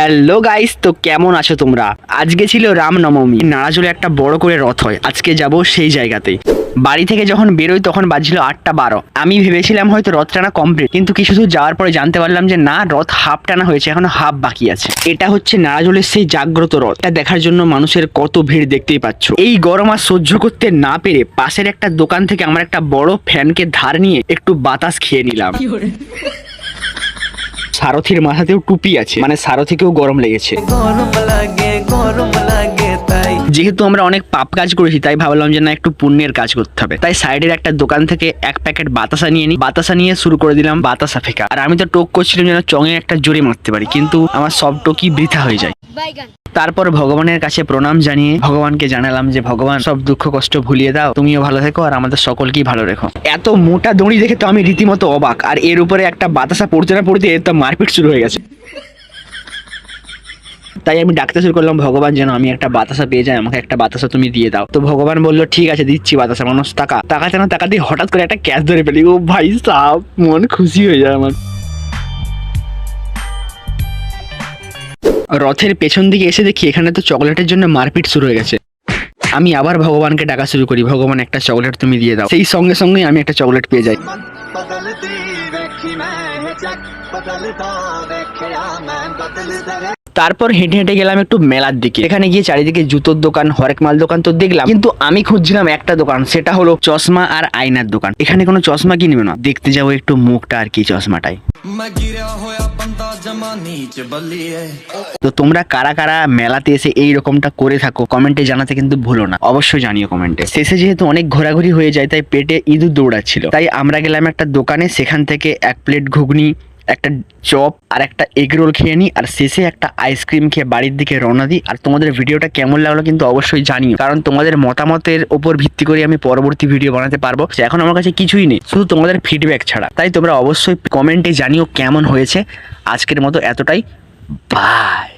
Hello guys, তো কেমন আছো তোমরা? আজকে ছিল রামনবমী। নারাজলে একটা বড় করে রথ হয়। আজকে যাব সেই জায়গাতে বাড়ি থেকে যখন বেরোই, তখন বাজছিল আটটা বারো। আমি ভেবেছিলাম হয়তো রথ টানা কমপ্লিট কিন্তু কিছু দূর যাওয়ার পরে জানতে পারলাম যে না, রথ হাফ টানা হয়েছে, এখনও হাফ বাকি আছে। এটা হচ্ছে নারাজলের সেই জাগ্রত রথ। এটা দেখার জন্য মানুষের কত ভিড় দেখতেই পাচ্ছ। এই গরম আর সহ্য করতে না পেরে পাশের একটা দোকান থেকে আমার একটা বড় ফ্যানকে ধার নিয়ে একটু বাতাস খেয়ে নিলাম। সারথির মাথাতেও টুপি আছে। মানে সারথিকেও গরম লেগেছে। গরম লাগে গরম লাগে তাই। যেহেতু আমরা অনেক পাপ কাজ করেছি তাই ভাবলাম যে না একটু পুণ্যের কাজ করতে হবে। তাই সাইডের একটা দোকান থেকে এক প্যাকেট বাতাসা নিয়ে নিই বাতাসা নিয়ে শুরু করে দিলাম বাতাসা ফেকা। আর আমি তো টোক করছিলাম যেন চঙে একটা জোরে মারতে পারি কিন্তু আমার সব টোকই বৃথা হয়ে যায়। তারপর ভগবানের কাছে প্রণাম জানিয়ে ভগবানকে জানালাম যে ভগবান সব দুঃখ কষ্ট ভুলিয়ে দাও। তুমিও ভালো থেকো আর আমাদের সকলকেই ভালো রেখো। এত মোটা দড়ি দেখে তো আমি রীতিমতো অবাক। আর এর উপরে একটা বাতাসা পড়তে না পড়তে এর তো মারপিট শুরু হয়ে গেছে। তাই আমি ডাকতে শুরু করলাম, ভগবান, যেন আমি একটা বাতাসা পেয়ে যাই, আমাকে একটা বাতাসা তুমি দিয়ে দাও। তো ভগবান বলল, ঠিক আছে, দিচ্ছি বাতাসা মানুষ টাকা। টাকাতে না টাকা দিয়ে হঠাৎ করে একটা ক্যাশ ধরে ফেলি। ও ভাই সাহ মন খুশি হয়ে যায় আমার। রথের পেছন দিকে এসে দেখি এখানে তো চকলেটের জন্য মারপিট শুরু হয়ে গেছে। আমি আবার ভগবানকে ডাকা শুরু করি, ভগবান, একটা চকলেট তুমি দিয়ে দাও। সেই সঙ্গে সঙ্গে আমি একটা চকলেট পেয়ে যাই। তারপর হেঁটে হেঁটে গেলাম একটু মেলার দিকে। এখানে গিয়ে চারিদিকে জুতোর দোকান, হরেক মাল দোকান তো দেখলাম। কিন্তু আমি খুঁজছিলাম একটা দোকান, সেটা হলো চশমা আর আয়নার দোকান। এখানে কোনো চশমা কিনবে না। দেখতে যাব একটু মুখটা আর কি চশমাটাই তো তোমরা কারা কারা মেলাতে এসে এই রকমটা করে থাকো, কমেন্টে জানাতে কিন্তু ভুলো না। অবশ্যই জানিও কমেন্টে। শেষে যেহেতু অনেক ঘোরাঘুরি হয়ে যায়, তাই পেটে ইঁদুর দৌড়াচ্ছিল। তাই আমরা গেলাম একটা দোকানে, সেখান থেকে এক প্লেট ঘুগনি একটা চপ আর একটা এগ রোল খেয়ে নিই আর শেষে একটা আইসক্রিম খেয়ে বাড়ির দিকে রওনা দিই। আর তোমাদের ভিডিওটা কেমন লাগল কিন্তু অবশ্যই জানিও। কারণ তোমাদের মতামতের ওপর ভিত্তি করে আমি পরবর্তী ভিডিও বানাতে পারব। এখন আমার কাছে কিছুই নেই, শুধু তোমাদের ফিডব্যাক ছাড়া। তাই তোমরা অবশ্যই কমেন্টে জানিও কেমন হয়েছে। আজকের মতো এতটাই। বাই